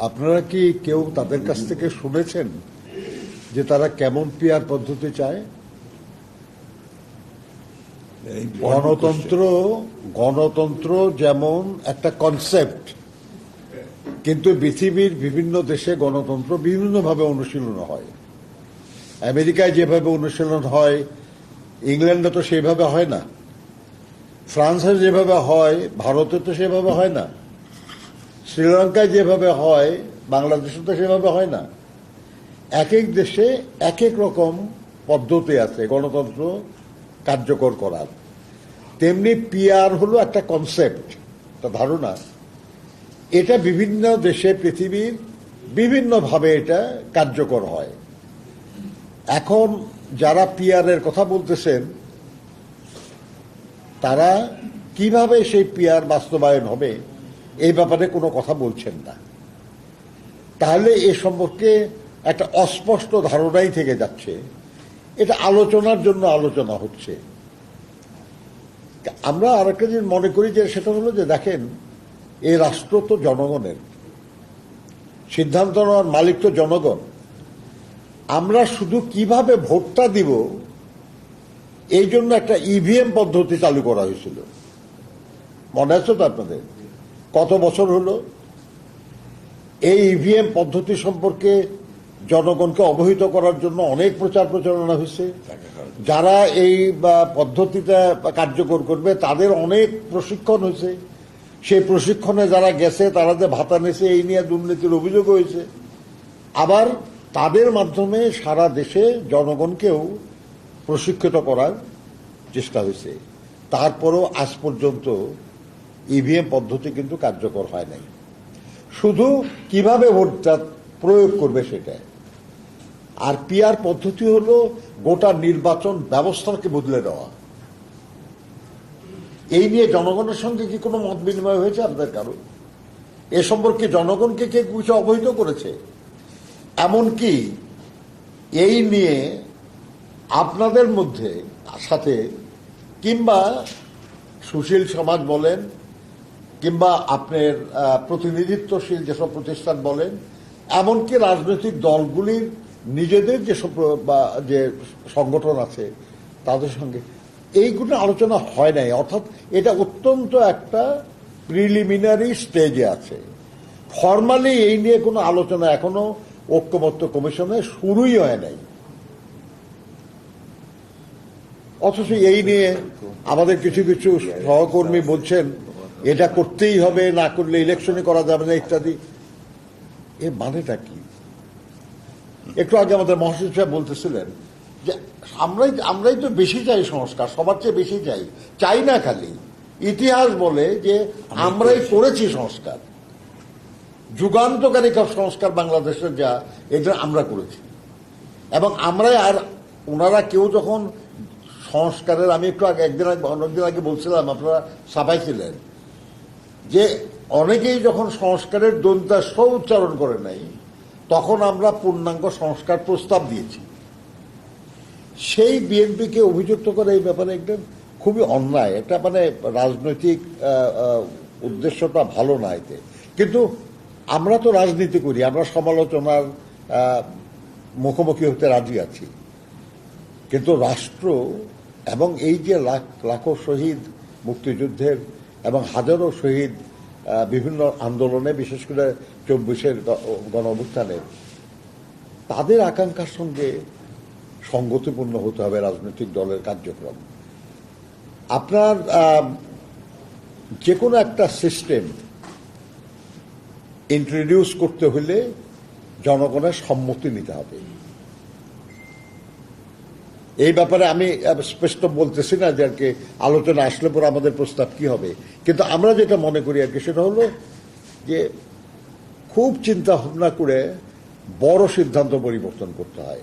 আপনারা কি কেউ তাদের কাছ থেকে শুনেছেন যে তারা কেমন পিয়ার পদ্ধতি চায়? গণতন্ত্র গণতন্ত্র যেমন একটা কনসেপ্ট কিন্তু পৃথিবীর বিভিন্ন দেশে গণতন্ত্র বিভিন্নভাবে অনুশীলন হয়। আমেরিকায় যেভাবে অনুশীলন হয় ইংল্যান্ডে তো সেভাবে হয় না। ফ্রান্সে যেভাবে হয় ভারতে তো সেভাবে হয় না। শ্রীলঙ্কায় যেভাবে হয় বাংলাদেশে তো সেভাবে হয় না। এক এক দেশে এক এক রকম পদ্ধতি আছে, গণতন্ত্র কার্যকর করার। তেমনি পিআর হলো একটা কনসেপ্ট একটা ধারণা। এটা বিভিন্ন দেশে, পৃথিবীর বিভিন্নভাবে এটা কার্যকর হয়। এখন যারা পিআরের কথা বলতেছেন, তারা কীভাবে সেই পিআর বাস্তবায়ন হবে? এই ব্যাপারে কোনো কথা বলছেন না। তাহলে এ সম্পর্কে একটা অস্পষ্ট ধারণাই থেকে যাচ্ছে। এটা আলোচনার জন্য আলোচনা হচ্ছে। আমরা আরেকটা জিনিস মনে করি যে সেটা হলো যে দেখেন, এই রাষ্ট্র তো জনগণের। সিদ্ধান্ত নেওয়ার মালিক তো জনগণ। আমরা শুধু কীভাবে ভোটটা দিব, এই জন্য একটা ইভিএম পদ্ধতি চালু করা হয়েছিল। মনে আছে তো আপনাদের? কত বছর হলো? এই ইভিএম পদ্ধতি সম্পর্কে জনগণকে অবহিত করার জন্য অনেক প্রচার প্রচারণা হয়েছে। যারা এই পদ্ধতিটা কার্যকর করবে, তাদের অনেক প্রশিক্ষণ হয়েছে। সেই প্রশিক্ষণে যারা গেছে, তারা যে ভাতা নিয়েছে, এই নিয়ে দুর্নীতির অভিযোগ হয়েছে। আবার তাদের মাধ্যমে সারা দেশে জনগণকেও প্রশিক্ষিত করার চেষ্টা হয়েছে। তারপরও আজ পর্যন্ত ইভিএম পদ্ধতি কিন্তু কার্যকর হয় নাই। শুধু কীভাবে ভোটটা প্রয়োগ করবে সেটা। আর পিআর পদ্ধতি হলো গোটা নির্বাচন ব্যবস্থাকে বদলে দেওয়া। এই নিয়ে জনগণের সঙ্গে কি কোনো মত বিনিময় হয়েছে আপনাদের কারও? এ সম্পর্কে জনগণকে কে কিছু অবহিত করেছে? এমনকি এই নিয়ে আপনাদের মধ্যে সাথে কিংবা সুশীল সমাজ বলেন কিংবা আপনার প্রতিনিধিত্বশীল যেসব প্রতিষ্ঠান বলেন, এমনকি রাজনৈতিক দলগুলির নিজেদের যেসব যে সংগঠন আছে, তাদের সঙ্গে। এইগুলো আলোচনা হয় নাই। অর্থাৎ এটা অত্যন্ত একটা প্রিলিমিনারি স্টেজে আছে। ফর্মালি এই নিয়ে কোনো আলোচনা এখনও ঐক্যমত্য কমিশনে শুরুই হয় নাই। অথচ এই নিয়ে আমাদের কিছু কিছু সহকর্মী বলছেন এটা করতেই হবে না করলে ইলেকশনে করা যাবে না ইত্যাদি। এর মানেটা কি? একটু আগে আমাদের মহাসচিব সাহেব বলতেছিলেন যে আমরাই আমরাই তো বেশি চাই সংস্কার সবার চেয়ে বেশি চাই। চাই না খালি। ইতিহাস বলে যে আমরাই করেছি। সংস্কার। যুগান্তকারী সংস্কার বাংলাদেশের যা এটা আমরা করেছি। এবং আমরাই আর ওনারা কেউ যখন সংস্কারের আমি একটু আগে একদিন আগে অনেকদিন আগে বলছিলাম আপনারা সাফাই ছিলেন। যে অনেকেই যখন সংস্কারের দন্তা স উচ্চারণ করে নাই, তখন আমরা পূর্ণাঙ্গ সংস্কার প্রস্তাব দিয়েছি। সেই বিএনপিকে অভিযুক্ত করে এই ব্যাপারে একদম খুবই অন্যায়। এটা মানে রাজনৈতিক উদ্দেশ্যটা ভালো না এতে। কিন্তু আমরা তো রাজনীতি করি, আমরা সমালোচনার মুখোমুখি হতে রাজি আছি। কিন্তু রাষ্ট্র এবং এই যে লাখ, লাখো শহীদ মুক্তিযুদ্ধের এবং হাজারো শহীদ বিভিন্ন আন্দোলনে, বিশেষ করে চব্বিশের গণ অভ্যুত্থানের তাদের আকাঙ্ক্ষার সঙ্গে সঙ্গতিপূর্ণ হতে হবে রাজনৈতিক দলের কার্যক্রম। আপনার যে কোনো একটা সিস্টেম ইন্ট্রোডিউস করতে হলে জনগণের সম্মতি নিতে হবে। এই ব্যাপারে আমি স্পষ্ট বলতেছি না যে আর কি আলোচনা আসলে পরে আমাদের প্রস্তাব কি হবে। কিন্তু আমরা যেটা মনে করি আর কি সেটা হলো যে খুব চিন্তা ভাবনা করে বড় সিদ্ধান্ত পরিবর্তন করতে হয়।